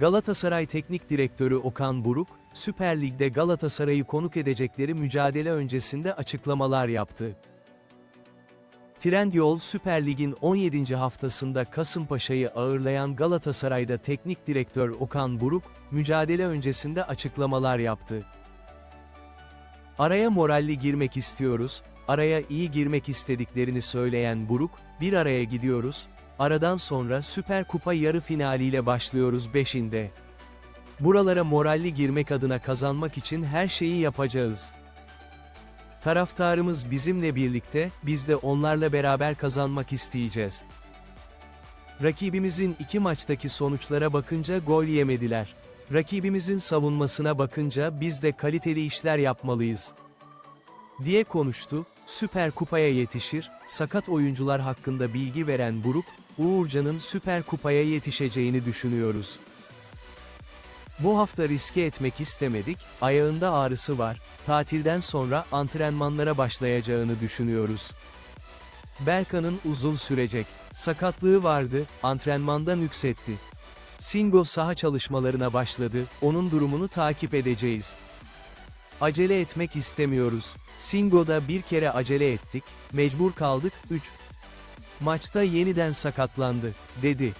Galatasaray Teknik Direktörü Okan Buruk, Süper Lig'de Galatasaray'ı konuk edecekleri mücadele öncesinde açıklamalar yaptı. Trendyol Süper Lig'in 17. haftasında Kasımpaşa'yı ağırlayan Galatasaray'da teknik direktör Okan Buruk, mücadele öncesinde açıklamalar yaptı. Araya moralli girmek istiyoruz, araya iyi girmek istediklerini söyleyen Buruk, bir araya gidiyoruz, aradan sonra Süper Kupa yarı finaliyle başlıyoruz 5'inde. Buralara moralli girmek adına kazanmak için her şeyi yapacağız. Taraftarımız bizimle birlikte, biz de onlarla beraber kazanmak isteyeceğiz. Rakibimizin iki maçtaki sonuçlara bakınca gol yemediler. Rakibimizin savunmasına bakınca biz de kaliteli işler yapmalıyız. Diye konuştu, Süper Kupa'ya yetişir, sakat oyuncular hakkında bilgi veren Buruk, Uğurcan'ın Süper Kupa'ya yetişeceğini düşünüyoruz. Bu hafta riske etmek istemedik, ayağında ağrısı var, tatilden sonra antrenmanlara başlayacağını düşünüyoruz. Berkan'ın uzun sürecek, sakatlığı vardı, antrenmandan yükseltti. Singo saha çalışmalarına başladı, onun durumunu takip edeceğiz. Acele etmek istemiyoruz. Singo'da bir kere acele ettik, mecbur kaldık, 3. Maçta yeniden sakatlandı, dedi.